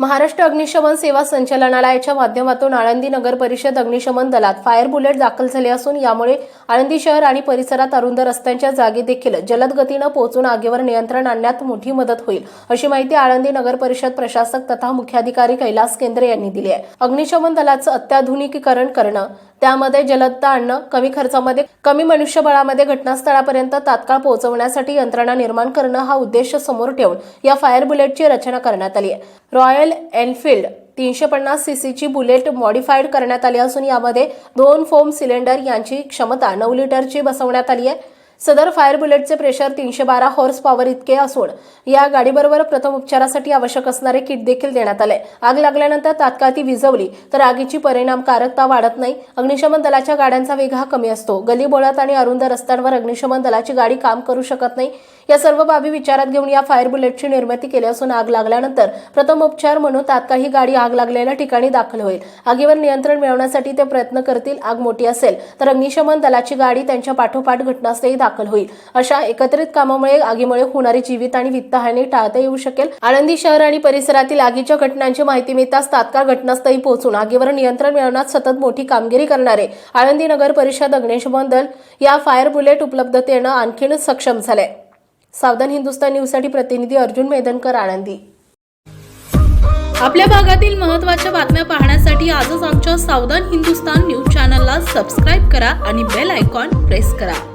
महाराष्ट्र अग्निशमन सेवा संचालनालयाच्या माध्यमातून आळंदी नगर परिषद अग्निशमन दलात फायर बुलेट दाखल झाले असून यामुळे आळंदी शहर आणि परिसरात अरुंद रस्त्यांच्या जागी देखील जलद गतीनं पोहोचून आगीवर नियंत्रण आणण्यात मोठी मदत होईल अशी माहिती आळंदी नगर परिषद प्रशासक तथा मुख्याधिकारी कैलास केंद्रे यांनी दिली आहे. अग्निशमन दलाचं अत्याधुनिकीकरण करणं त्यामध्ये जलदता आणणं कमी खर्चामध्ये कमी मनुष्यबळामध्ये घटनास्थळापर्यंत तात्काळ पोहोचवण्यासाठी यंत्रणा निर्माण करणं हा उद्देश समोर ठेवून या फायर बुलेटची रचना करण्यात आली आहे. रॉयल एनफिल्ड तीनशे पन्नास सीसीची बुलेट मॉडिफाईड करण्यात आली असून यामध्ये दोन फोम सिलेंडर यांची क्षमता नऊ लिटरची बसवण्यात आली आहे. सदर फायर बुलेटचे प्रेशर तीनशे बारा हॉर्स पॉवर इतके असून या गाडीबरोबर प्रथम उपचारासाठी आवश्यक असणारे किट देखील देण्यात आले. आग लागल्यानंतर तात्काळ ती विझवली तर आगीची परिणामकारकता वाढत नाही. अग्निशमन दलाच्या गाड्यांचा वेग हा कमी असतो. गलीबोळात आणि अरुंद रस्त्यांवर अग्निशमन दलाची गाडी काम करू शकत नाही. या सर्व बाबी विचारात घेऊन या फायर बुलेटची निर्मिती केली असून आग लागल्यानंतर प्रथम उपचार म्हणून तात्काळ ही गाडी आग लागलेल्या ठिकाणी दाखल होईल. आगीवर नियंत्रण मिळवण्यासाठी ते प्रयत्न करतील. आग मोठी असेल तर अग्निशमन दलाची गाडी त्यांच्या पाठोपाठ घटनास्थळी दाखल होईल. अशा एकत्रित कामामुळे आगीमुळे होणारी जीवित आणि वित्तहानी टाळता येऊ शकेल. आळंदी शहर आणि परिसरातील आगीच्या घटनांची माहिती मिळताच तात्काळ घटनास्थळी पोहोचून आगीवर नियंत्रण मिळवण्यात सतत मोठी कामगिरी करणारे आळंदी नगर परिषद अग्निशमन दल या फायर बुलेट उपलब्धतेनं आणखीन सक्षम झाले. सावधान हिंदुस्तान न्यूजसाठी प्रतिनिधी अर्जुन मेदनकर आळंदी. आपल्या भागातील महत्त्वाच्या बातम्या पाहण्यासाठी आजच आमच्या सावधान हिंदुस्तान न्यूज चॅनलला सबस्क्राईब करा आणि बेल आयकॉन प्रेस करा.